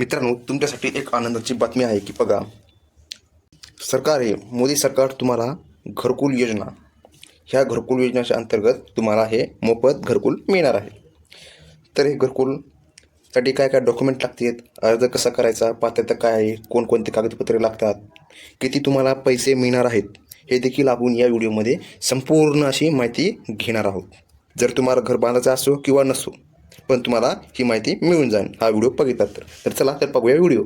मित्रांनो तुमच्यासाठी एक आनंदाची बातमी आहे की बघा सरकार आहे मोदी सरकार तुम्हाला घरकुल योजना. ह्या घरकुल योजनेच्या अंतर्गत तुम्हाला हे मोफत घरकुल मिळणार आहे. तर हे घरकुलसाठी काय काय डॉक्युमेंट लागतात अर्ज कसा करायचा? पात्रता काय आहे? कोणकोणते कागदपत्रे लागतात? किती तुम्हाला पैसे मिळणार आहेत? हे देखील आपण या व्हिडिओमध्ये संपूर्ण अशी माहिती घेणार आहोत. जर तुम्हाला घर बांधायचं असो किंवा नसो पण तुम्हाला ही माहिती मिळून जाईल. हा व्हिडिओ बघितला तर. तर चला तर बघूया व्हिडिओ.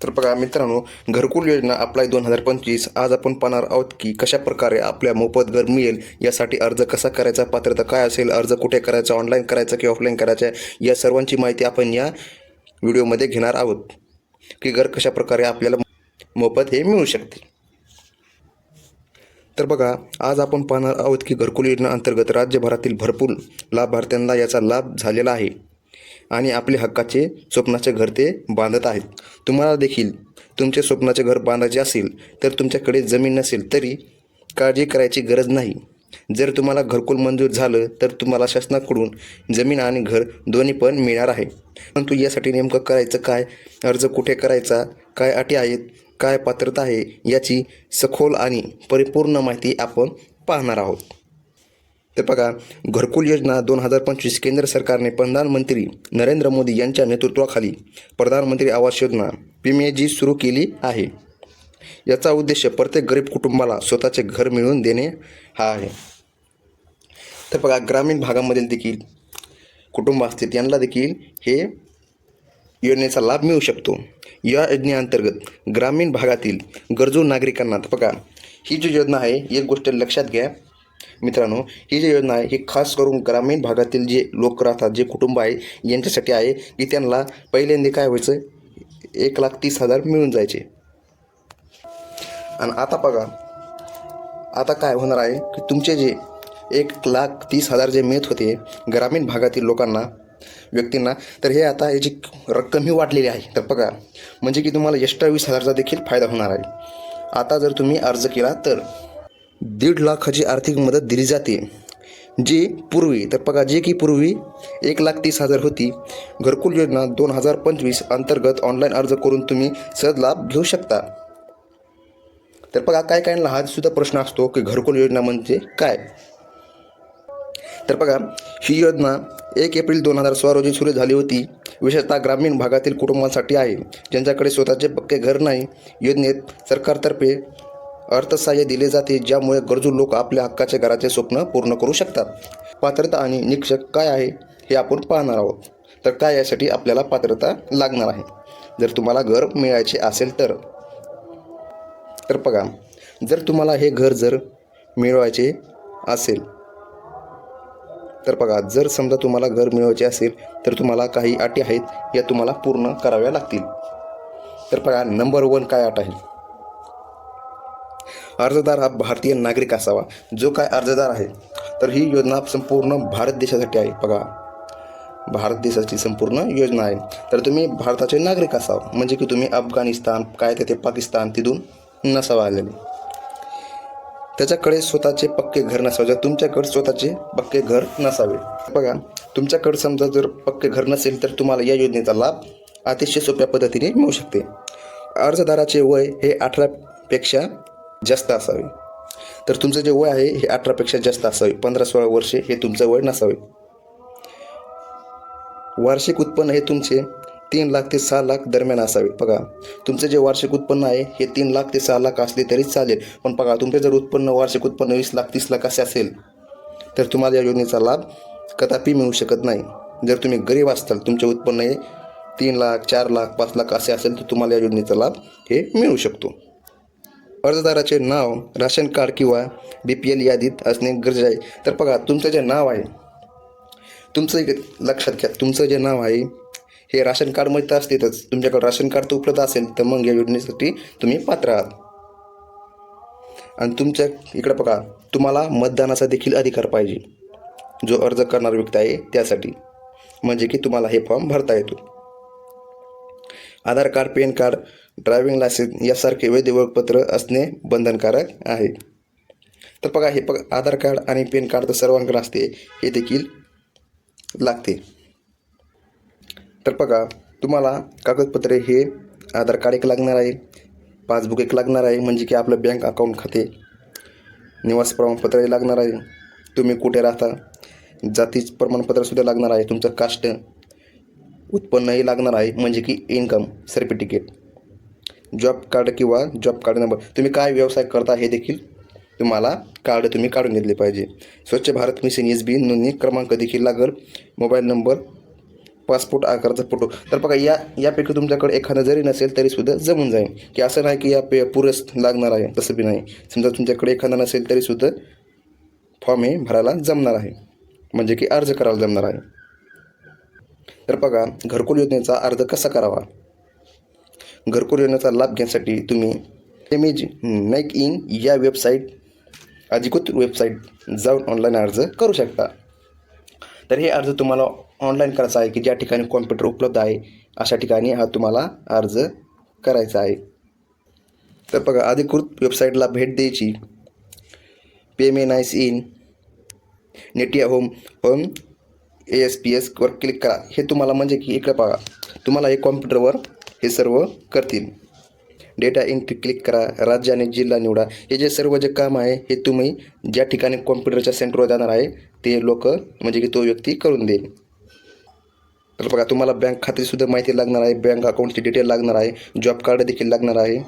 तर बघा मित्रांनो घरकुल योजना अप्लाय दोन हजार पंचवीस. आज आपण पाहणार आहोत की कशा प्रकारे आपल्या मोफत घर मिळेल यासाठी अर्ज कसा करायचा पात्रता काय असेल अर्ज कुठे करायचा ऑनलाईन करायचा की ऑफलाईन करायचा या सर्वांची माहिती आपण या व्हिडिओमध्ये घेणार आहोत. की घर कशा प्रकारे आपल्याला मोफत हे मिळू शकते. तर बघा आज आपण पाहणार आहोत की घरकुल योजना अंतर्गत राज्यभरातील भरपूर लाभार्थ्यांना याचा लाभ झालेला आहे आणि आपले हक्काचे स्वप्नाचे घर ते बांधत आहेत. तुम्हाला देखील तुमचे स्वप्नाचे घर बांधायचे असेल तर तुमच्याकडे जमीन नसेल तरी काळजी करायची गरज नाही. जर तुम्हाला घरकुल मंजूर झालं तर तुम्हाला शासनाकडून जमीन आणि घर दोन्ही पण मिळणार आहे. परंतु यासाठी नेमकं करायचं काय? अर्ज कुठे करायचा? काय अटी आहेत? काय पात्रता आहे याची सखोल आणि परिपूर्ण माहिती आपण पाहणार आहोत. तर बघा घरकुल योजना दोन हजार पंचवीस केंद्र सरकारने प्रधानमंत्री नरेंद्र मोदी यांच्या नेतृत्वाखाली प्रधानमंत्री आवास योजना पी सुरू केली आहे. याचा उद्देश प्रत्येक गरीब कुटुंबाला स्वतःचे घर मिळवून देणे हा आहे. तर बघा ग्रामीण भागामधील देखील कुटुंब असतील यांना देखील हे योजनेचा लाभ मिळू शकतो. या योजनेअंतर्गत ग्रामीण भागातील गरजू नागरिकांना बघा ही जी योजना आहे एक गोष्ट लक्षात घ्या. मित्रांनो ही जी योजना आहे ही खास करून ग्रामीण भागातील जे लोक राहतात जे कुटुंब आहे यांच्यासाठी आहे की त्यांना पहिल्यांदा काय व्हायचं एक लाख तीस हजार मिळून जायचे. आणि आता बघा आता काय होणार आहे की तुमचे जे एक लाख तीस हजार जे मिळत होते ग्रामीण भागातील लोकांना व्यक्तींना. तर हे आता याची रक्कम ही वाढलेली आहे. तर बघा म्हणजे की तुम्हाला एक्स्ट्रा वीस हजारचा देखील फायदा होणार आहे. आता जर तुम्ही अर्ज केला तर दीड लाखाची आर्थिक मदत दिली जाते. जी पूर्वी तर बघा जे की पूर्वी एक लाख तीस हजार होती. घरकुल योजना दोन हजार पंचवीस अंतर्गत ऑनलाईन अर्ज करून तुम्ही सहज लाभ घेऊ शकता. तर बघा काय काय हा सुद्धा प्रश्न असतो की घरकुल योजना म्हणजे काय? तर बघा ही योजना एक एप्रिल दोन हजार सोळा रोजी सुरू झाली होती. विशेषतः ग्रामीण भागातील कुटुंबांसाठी आहे. ज्यांच्याकडे स्वतःचे पक्के घर नाही योजनेत सरकारतर्फे अर्थसहाय्य दिले जाते ज्यामुळे गरजू लोक आपल्या हक्काच्या घराचे स्वप्न पूर्ण करू शकतात. पात्रता आणि निकष काय आहे हे आपण पाहणार आहोत. तर काय यासाठी आपल्याला पात्रता लागणार आहे? जर तुम्हाला घर मिळायचे असेल तर. तर बघा जर तुम्हाला हे घर जर मिळवायचे असेल तर बघा जर समजा तुम्हाला घर मिळवायचे असेल तर तुम्हाला काही अटी आहेत या तुम्हाला पूर्ण कराव्या लागतील. तर बघा नंबर वन काय अट आहे? अर्जदार हा भारतीय नागरिक असावा. जो काय अर्जदार आहे तर ही योजना संपूर्ण भारत देशासाठी आहे. बघा भारत देशाची संपूर्ण योजना आहे. तर तुम्ही भारताचे नागरिक असावा. म्हणजे की तुम्ही अफगाणिस्तान काय ते पाकिस्तान तिथून नसावा आलेले. त्याच्याकडे स्वतःचे पक्के घर नसावे. तुमच्याकडे स्वतःचे पक्के घर नसावे. बघा तुमच्याकडे समजा जर पक्के घर नसेल तर तुम्हाला या योजनेचा लाभ अतिशय सोप्या पद्धतीने मिळू शकते. अर्जदाराचे वय हे अठरापेक्षा जास्त असावे. तर तुमचं जे वय आहे हे अठरापेक्षा जास्त असावे. पंधरा सोळा वर्षे हे तुमचं वय नसावे. वार्षिक उत्पन्न हे तुमचे तीन लाख ते सहा लाख दरम्यान असावे. बघा तुमचं जे वार्षिक उत्पन्न आहे हे तीन लाख ते सहा लाख असले तरी चालेल. पण बघा तुमचे जर उत्पन्न वार्षिक उत्पन्न वीस लाख तीस लाख असे असेल तर तुम्हाला या योजनेचा लाभ कदापि मिळू शकत नाही. जर तुम्ही गरीब असाल तुमचे उत्पन्न हे तीन लाख चार लाख पाच लाख असे असेल तर तुम्हाला या योजनेचा लाभ हे मिळू शकतो. अर्जदाराचे नाव राशन कार्ड किंवा बी पी एल यादीत असणे गरजेचे आहे. तर बघा तुमचं जे नाव आहे तुमचं एक लक्षात घ्या. तुमचं जे नाव आहे हे राशन कार्डमध्ये तर असतेच तुमच्याकडे राशन कार्ड तर उपलब्ध असेल तर मग या योजनेसाठी तुम्ही पात्र आहात. आणि तुमच्या इकडं बघा तुम्हाला मतदानाचा देखील अधिकार पाहिजे. जो अर्ज करणारा व्यक्ती आहे त्यासाठी. म्हणजे की तुम्हाला हे फॉर्म भरता येतो. Aadhaar card PAN card driving licence यासारखे वैध ओळखपत्र असणे बंधनकारक आहे. तर बघा हे बघा आधार कार्ड आणि पॅन कार्ड तर सर्वांकडे असते हे देखील लागते. तर बघा तुम्हाला कागदपत्रे हे आधार कार्ड एक लागणार आहे पासबुक एक लागणार आहे म्हणजे की आपलं बँक अकाउंट खाते. निवास प्रमाणपत्र लागणार आहे. तुम्ही कुठे राहता? जातीचं प्रमाणपत्रसुद्धा लागणार आहे. तुमचं कास्ट उत्पन्नही लागणार आहे म्हणजे की इन्कम सर्टिफिकेट जॉब कार्ड किंवा जॉब कार्ड नंबर तुम्ही काय व्यवसाय करता हे देखील तुम्हाला कार्ड तुम्ही काढून घेतले पाहिजे. स्वच्छ भारत मिशन एस बी नोंदणी क्रमांक देखील लागेल. मोबाईल नंबर पासपोर्ट आकाराचा फोटो. तर बघा या यापैकी तुमच्याकडे एखादा जरी नसेल तरीसुद्धा जमून जाईल. की असं नाही की या पे पुरस लागणार आहे तसं बी नाही. समजा तुमच्याकडे एखादा नसेल तरीसुद्धा फॉर्म हे भरायला जमणार आहे. म्हणजे की अर्ज करायला जमणार आहे. तर बघा घरकुल योजनेचा अर्ज कसा करावा? घरकुल योजनेचा लाभ घेण्यासाठी तुम्ही एमेज मेक इन या वेबसाईट अधिकृत वेबसाईट जाऊन ऑनलाईन अर्ज करू शकता. तर हे अर्ज तुम्हाला ऑनलाईन करायचा आहे की ज्या ठिकाणी कॉम्प्युटर उपलब्ध आहे अशा ठिकाणी हा तुम्हाला अर्ज करायचा आहे. तर बघा अधिकृत वेबसाईटला भेट द्यायची. पेमेन आयस इन नेटिया home home A S P एसवर click करा. हे तुम्हाला म्हणजे की इकडे बघा तुम्हाला हे कॉम्प्युटरवर हे सर्व करतील. डेटा एंट्री क्लिक करा राज्य आणि जिल्हा निवडा. हे जे सर्व जे काम आहे हे तुम्ही ज्या ठिकाणी कॉम्प्युटरच्या सेंटरवर जाणार आहे ते लोक म्हणजे की तो व्यक्ती करून देईल. तर बघा तुम्हाला बँक खात्याचीसुद्धा माहिती लागणार आहे. बँक अकाउंटची डिटेल लागणार आहे. जॉब कार्ड देखील लागणार आहे.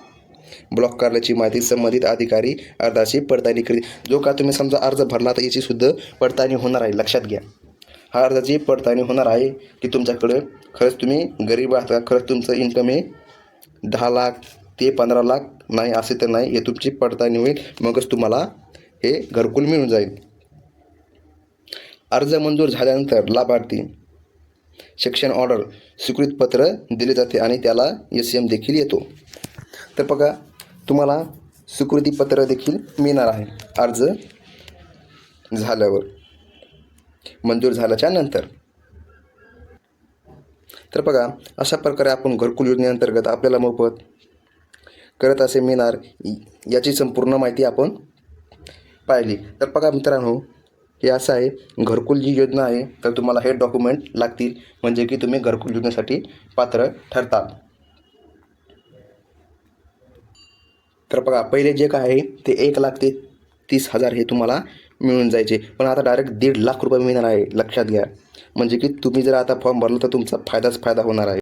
ब्लॉक कार्डाची माहिती संबंधित अधिकारी अर्जाची पडताळणी करी जो का तुम्ही समजा अर्ज भरला तर याचीसुद्धा पडताळणी होणार आहे. लक्षात घ्या. हा अर्जाची पडताळणी होणार आहे की तुमच्याकडे खरंच तुम्ही गरीब आहात का? खरंच तुमचं इन्कम हे दहा लाख ते पंधरा लाख नाही असे तर नाही. हे तुमची पडताळणी होईल. मगच तुम्हाला हे घरकुल मिळून जाईल. अर्ज मंजूर झाल्यानंतर लाभार्थी शिक्षण ऑर्डर स्वीकृतपत्र दिले जाते आणि त्याला एस एम देखील येतो. तर बघा तुम्हाला स्वीकृतीपत्र देखील मिळणार आहे. अर्ज झाल्यावर मंजूर झाल्याच्यानंतर. तर बघा अशा प्रकारे आपण घरकुल योजनेअंतर्गत आपल्याला मोफत करत असे मिळणार याची संपूर्ण माहिती आपण पाहिली. तर बघा मित्रांनो हे असं आहे घरकुल जी योजना आहे तर तुम्हाला हे डॉक्युमेंट लागतील. म्हणजे की तुम्ही घरकुल योजनेसाठी पात्र ठरता. तर बघा पहिले जे काय आहे ते एक लाख ते तीस हजार हे तुम्हाला मिळून जायचे. पण आता डायरेक्ट दीड लाख रुपये मिळणार आहे लक्षात घ्या. म्हणजे की तुम्ही जर आता फॉर्म भरला तर तुमचा फायदाच फायदा होणार आहे.